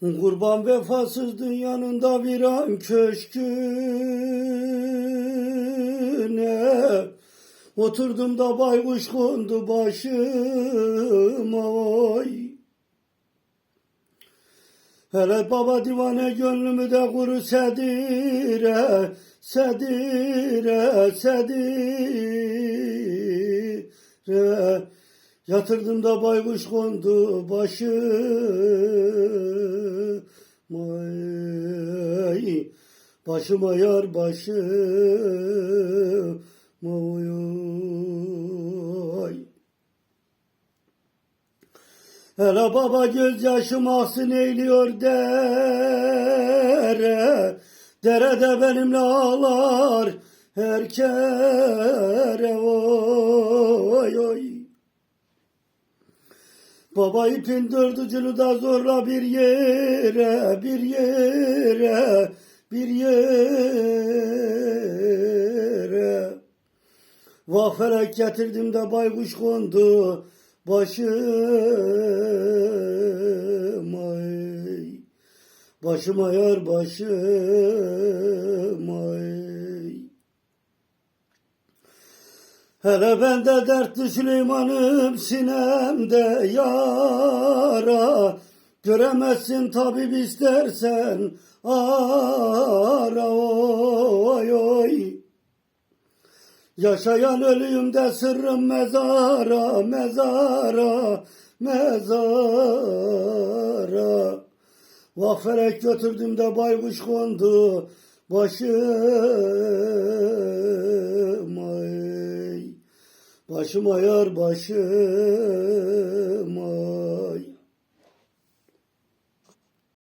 Kurban vefasız dünyanın da bir an köşküne Oturdum da baykuş kondu başıma oy Hele baba divane gönlümü de kuru sedire, sedire, sedire. Yatırdım da baykuş kondu başıma. Ey. Başıma yar başıma oy. Hele baba gözyaşım aksın eğliyor dere Derede benimle ağlar her kere oy oy Baba ipin dördücünü da zorla bir yere, bir yere, bir yere. Vah felek getirdim de baykuş kondu başıma. Başıma yar başıma Hele bende dertli Süleyman'ım sinemde yara Göremezsin tabip istersen ara oy oy Yaşayan ölüyümde sırrım mezara, mezara, mezara. Vaferek götürdüm de baykuş kondu başıma ey. Başıma yar başıma